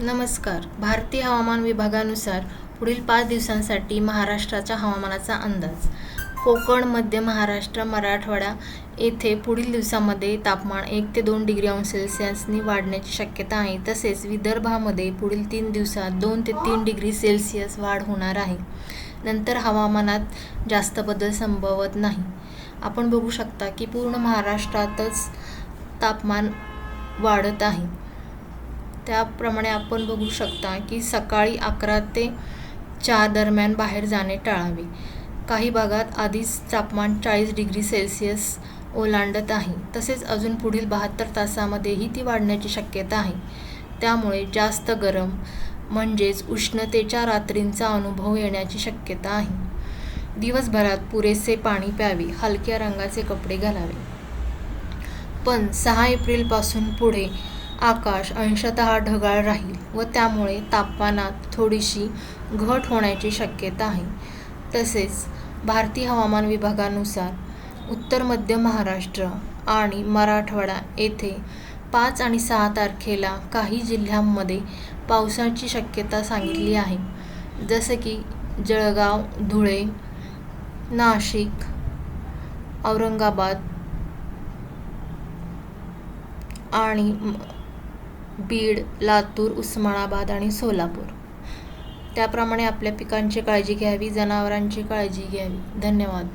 नमस्कार. भारतीय हवामान विभागानुसार पुढील पाच दिवसांसाठी महाराष्ट्राच्या हवामानाचा अंदाज. कोकण मध्य महाराष्ट्र मराठवाडा येथे पुढील दिवसामध्ये तापमान एक ते दोन डिग्री अंश सेल्सिअसनी वाढण्याची शक्यता आहे. तसेच विदर्भामध्ये पुढील तीन दिवसात दोन ते तीन डिग्री सेल्सिअस वाढ होणार आहे. नंतर हवामानात जास्त बदल संभवत नाही. आपण बघू शकता की पूर्ण महाराष्ट्रातच तापमान वाढत आहे. त्याप्रमाणे आपण बघू शकता की सकाळी अकरा ते चार दरम्यान बाहेर जाणे टाळावे. काही भागात आधीच तापमान चाळीस डिग्री सेल्सिअस ओलांडत आहे. तसेच अजून पुढील बहात्तर तासामध्येही ती वाढण्याची शक्यता आहे. त्यामुळे जास्त गरम म्हणजेच उष्णतेच्या रात्रींचा अनुभव येण्याची शक्यता आहे. दिवसभरात पुरेसे पाणी प्यावे हलक्या रंगाचे कपडे घालावे. पण सहा एप्रिलपासून पुढे आकाश अंशतः ढगाळ राहील व त्यामुळे तापमानात थोडीशी घट होण्याची शक्यता आहे. तसेच भारतीय हवामान विभागानुसार उत्तर मध्य महाराष्ट्र आणि मराठवाडा येथे पाच आणि सहा तारखेला काही जिल्ह्यांमध्ये पावसाची शक्यता सांगितली आहे. जसं की जळगाव धुळे नाशिक औरंगाबाद आणि बीड लातूर उस्मानाबाद आणि सोलापूर. त्याप्रमाणे आपल्या पिकांची काळजी घ्यावी जनावरांची काळजी घ्यावी. धन्यवाद.